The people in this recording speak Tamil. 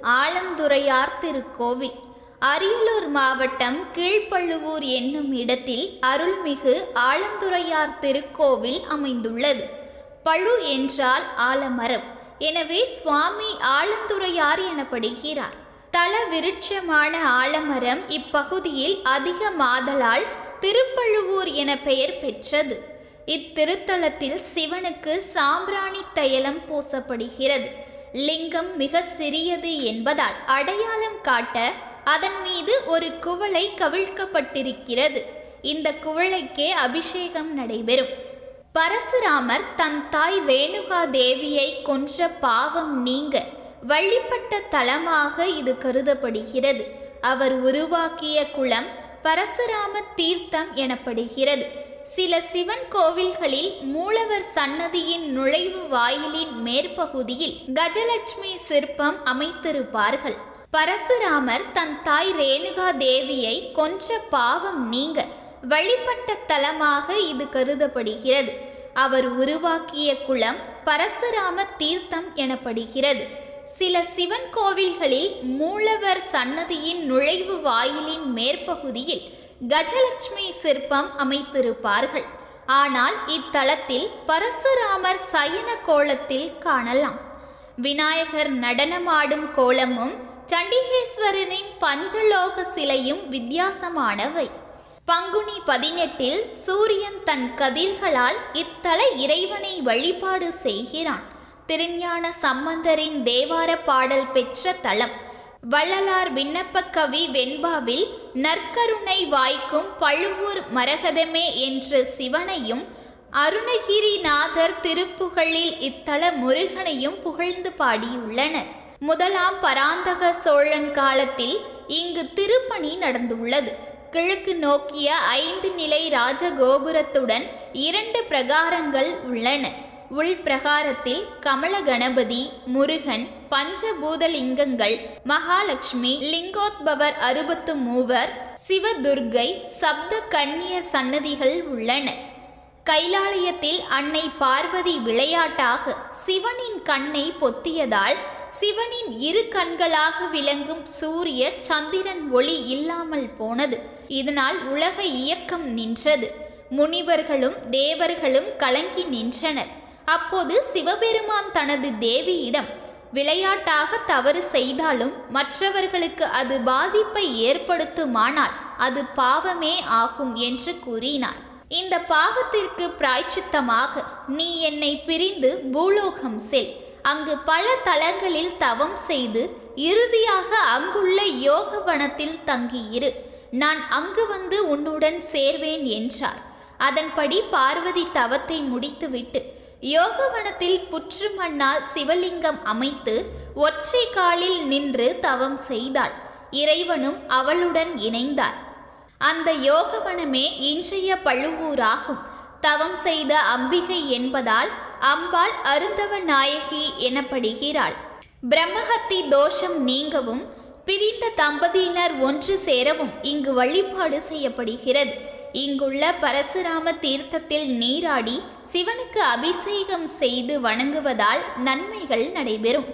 ஆலந்துறையார் திருக்கோவில் அரியலூர் மாவட்டம் கீழ்ப்பழுவூர் என்னும் இடத்தில் அருள்மிகு ஆலந்துறையார் திருக்கோவில் அமைந்துள்ளது. பழு என்றால் ஆலமரம். எனவே சுவாமி ஆலந்துறையார் எனப்படுகிறார். தல விருட்சமான ஆலமரம் இப்பகுதியில் அதிக மாதலால் திருப்பழுவூர் என பெயர் பெற்றது. இத்திருத்தலத்தில் சிவனுக்கு சாம்பிராணி தைலம் பூசப்படுகிறது. லிங்கம் மிக சிறியது என்பதால் அடையாளம் காட்ட அதன் மீது ஒரு குவளை கவிழ்க்கப்பட்டிருக்கிறது. இந்த குவளைக்கே அபிஷேகம் நடைபெறும். பரசுராமர் தன் தாய் ரேணுகா தேவியை கொன்ற பாவம் நீங்க வழிபட்ட தலமாக இது கருதப்படுகிறது. அவர் உருவாக்கிய குளம் பரசுராம தீர்த்தம் எனப்படுகிறது. சில சிவன் கோவில்களில் மூலவர் சன்னதியின் நுழைவு வாயிலின் மேற்பகுதியில் கஜலட்சுமி சிற்பம் அமைத்திருப்பார்கள். பரசுராமர் தன் தாய் ரேணுகா தேவியை கொன்ற பாவம் நீங்க வழிபட்ட தலமாக இது கருதப்படுகிறது. அவர் உருவாக்கிய குளம் பரசுராம தீர்த்தம் எனப்படுகிறது. சில சிவன் கோவில்களில் மூலவர் சன்னதியின் நுழைவு வாயிலின் மேற்பகுதியில் கஜலட்சுமி சிற்பம் அமைத்திருப்பார்கள். ஆனால் இத்தலத்தில் பரசுராமர் சயன கோலத்தில் காணலாம். விநாயகர் நடனமாடும் கோலமும் சண்டிகேஸ்வரனின் பஞ்சலோக சிலையும் வித்தியாசமானவை. பங்குனி பதினெட்டில் சூரியன் தன் கதிர்களால் இத்தல இறைவனை வழிபாடு செய்கிறான். திருஞான சம்பந்தரின் தேவார பாடல் பெற்ற தலம் வள்ளலார் விண்ணப்ப கவி வெண்பாவில் நற்கருணை வாய்க்கும் பழுவூர் மரகதமே என்ற சிவனையும் அருணகிரிநாதர் திருப்புகழில் இத்தல முருகனையும் புகழ்ந்து பாடியுள்ளனர். முதலாம் பராந்தக சோழன் காலத்தில் இங்கு திருப்பணி நடந்துள்ளது. கிழக்கு நோக்கிய ஐந்து நிலை ராஜகோபுரத்துடன் இரண்டு பிரகாரங்கள் உள்ளன. உள் பிரகாரத்தில் கமல கணபதி முருகன் பஞ்சபூதலிங்கங்கள் மகாலட்சுமி லிங்கோத்பவர் அறுபத்து மூவர் சிவதுர்கை சப்த கன்னியர் சன்னதிகள் உள்ளன. கைலாலயத்தில் அன்னை பார்வதி விளையாட்டாக சிவனின் கண்ணை பொத்தியதால் சிவனின் இரு கண்களாக விளங்கும் சூரிய சந்திரன் ஒளி இல்லாமல் போனது. இதனால் உலக இயக்கம் நின்றது. முனிவர்களும் தேவர்களும் கலங்கி நின்றனர். அப்போது சிவபெருமான் தனது தேவியிடம் விளையாட்டாக தவறு செய்தாலும் மற்றவர்களுக்கு அது பாதிப்பை ஏற்படுத்துமானால் அது பாவமே ஆகும் என்று கூறினார். இந்த பாவத்திற்கு பிராய்ச்சித்தமாக நீ என்னை பிரிந்து பூலோகம் செல். அங்கு பல தலங்களில் தவம் செய்து இறுதியாக அங்குள்ள யோக வனத்தில் தங்கியிரு. நான் அங்கு வந்து உன்னுடன் சேர்வேன் என்றார். அதன்படி பார்வதி தவத்தை முடித்துவிட்டு யோகவனத்தில் புற்று மண்ணால் சிவலிங்கம் அமைத்து ஒற்றை காலில் நின்று தவம் செய்தாள். இறைவனும் அவளுடன் இணைந்தார். அந்த யோகவனமே இன்றைய பழுவூராகும். தவம் செய்த அம்பிகை என்பதால் அம்பாள் அருந்தவ நாயகி எனப்படுகிறாள். பிரம்மஹத்தி தோஷம் நீங்கவும் பிரிந்த தம்பதியினர் ஒன்று சேரவும் இங்கு வழிபாடு செய்யப்படுகிறது. இங்குள்ள பரசுராம தீர்த்தத்தில் நீராடி சிவனுக்கு அபிஷேகம் செய்து வணங்குவதால் நன்மைகள் நடைபெறும்.